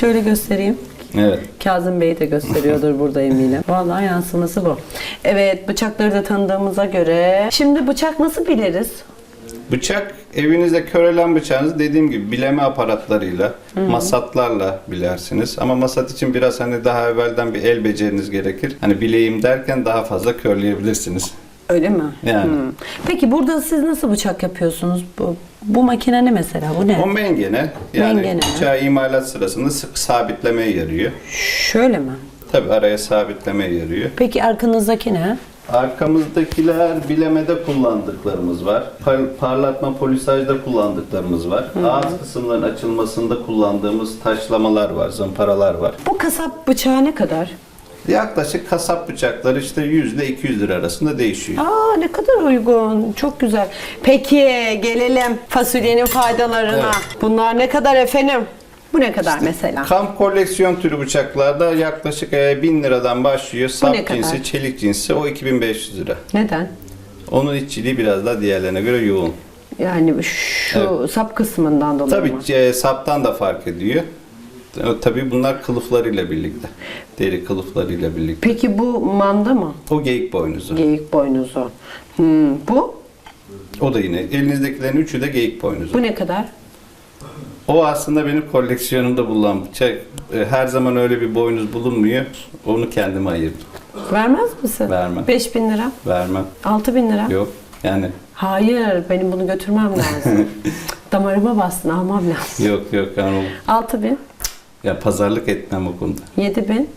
Şöyle göstereyim. Evet. Kazım Bey de gösteriyordur burada eminim. Vallahi yansıması bu. Evet bıçakları da tanıdığımıza göre. Şimdi bıçak nasıl biliriz? Bıçak evinizde körelen bıçağınızı dediğim gibi bileme aparatlarıyla, masatlarla bilersiniz. Ama masat için biraz hani daha evvelden bir el beceriniz gerekir. Hani bileyim derken daha fazla körleyebilirsiniz. Öyle mi? Yani. Hmm. Peki burada siz nasıl bıçak yapıyorsunuz? Bu, bu makine ne mesela? Bu ne? O mengene yani Mengene. bıçağı imalat sırasında sık sabitlemeye yarıyor. Şöyle mi? Tabi araya sabitlemeye yarıyor. Peki arkanızdaki ne? Arkamızdakiler bilemede kullandıklarımız var. Par- parlatma polisajda kullandıklarımız var. Ağız kısımların açılmasında kullandığımız taşlamalar var, zımparalar var. Bu kasap bıçağı ne kadar? Yaklaşık kasap bıçakları işte 100 ile 200 lira arasında değişiyor. Aa ne kadar uygun. Çok güzel. Peki gelelim fasulyenin faydalarına. Evet. Bunlar ne kadar efendim? Bu ne kadar mesela? Kamp koleksiyon türü bıçaklarda yaklaşık e, 1000 liradan başlıyor. Sap ne kadar? cinsi, çelik cinsi o 2500 lira. Neden? Onun işçiliği biraz daha diğerlerine göre yoğun. Yani şu sap kısmından dolayı mı? Tabii e, saptan da fark ediyor. Tabii bunlar kılıflarıyla birlikte. Deri kılıflarıyla birlikte. Peki bu manda mı? O geyik boynuzu. Geyik boynuzu. Hmm, bu? O da yine. Elinizdekilerin üçü de geyik boynuzu. Bu ne kadar? O aslında benim koleksiyonumda bulunan bıçak. E, Her zaman öyle bir boynuz bulunmuyor. Onu kendime ayırdım. Vermez misin? Vermem. 5000 lira. Vermem. 6000 lira. Yok. Yani Hayır, benim bunu götürmem lazım. Damarıma bastın, almam lazım. yok yok. Yani o- 6000, ya pazarlık etmem o konuda. 7000,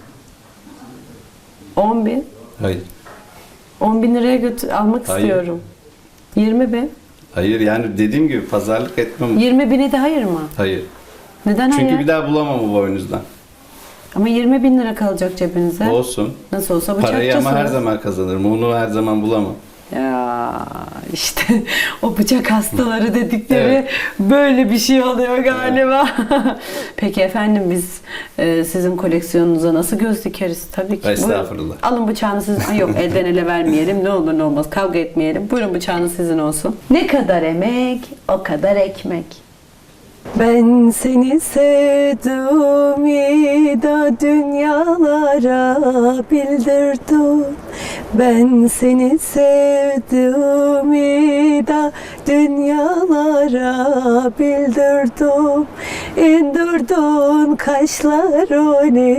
10000, Hayır. 10 bin liraya götür, almak Hayır. istiyorum. 20 bin. Hayır yani dediğim gibi pazarlık etmem. 20 bine de hayır mı? Hayır. Neden Çünkü hayır? bir daha bulamam o boynuzdan. Ama 20 bin lira kalacak cebinize. Olsun. Nasıl olsa Parayı ama her bıçakçısınız. zaman kazanırım. Onu her zaman bulamam. Ya işte o bıçak hastaları dedikleri Evet. böyle bir şey oluyor galiba. Peki efendim biz e, sizin koleksiyonunuza nasıl göz dikeriz? Tabii ki. Estağfurullah. Buyurun. Alın bıçağını siz. Ay yok elden ele vermeyelim. Ne olur ne olmaz. Kavga etmeyelim. Buyurun bıçağınız sizin olsun. Ne kadar emek o kadar ekmek. Ben seni sevdim da dünyalara bildirdim. Ben seni sevdim da dünyalara bildirdim. İndirdin kaşlarını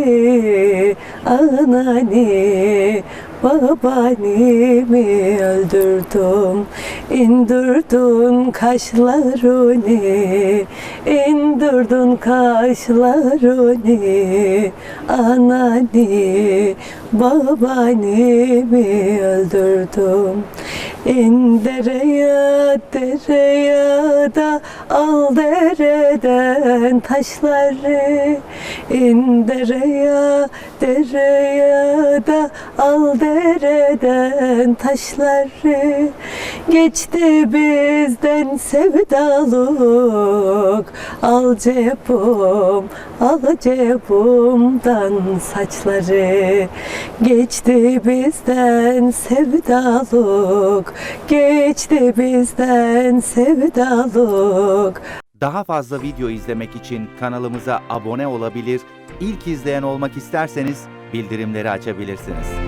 anani babanimi öldürdüm. İndirdin kaşlarını. İndirdin kaşlarını. Anani babanimi öldürdüm. İn dereye dereye da al dereden taşları. İn dereye dereye da al dereden taşları Geçti bizden sevdalık Al cebum, al cebumdan saçları Geçti bizden sevdalık Geçti bizden sevdalık Daha fazla video izlemek için kanalımıza abone olabilir, ilk izleyen olmak isterseniz bildirimleri açabilirsiniz.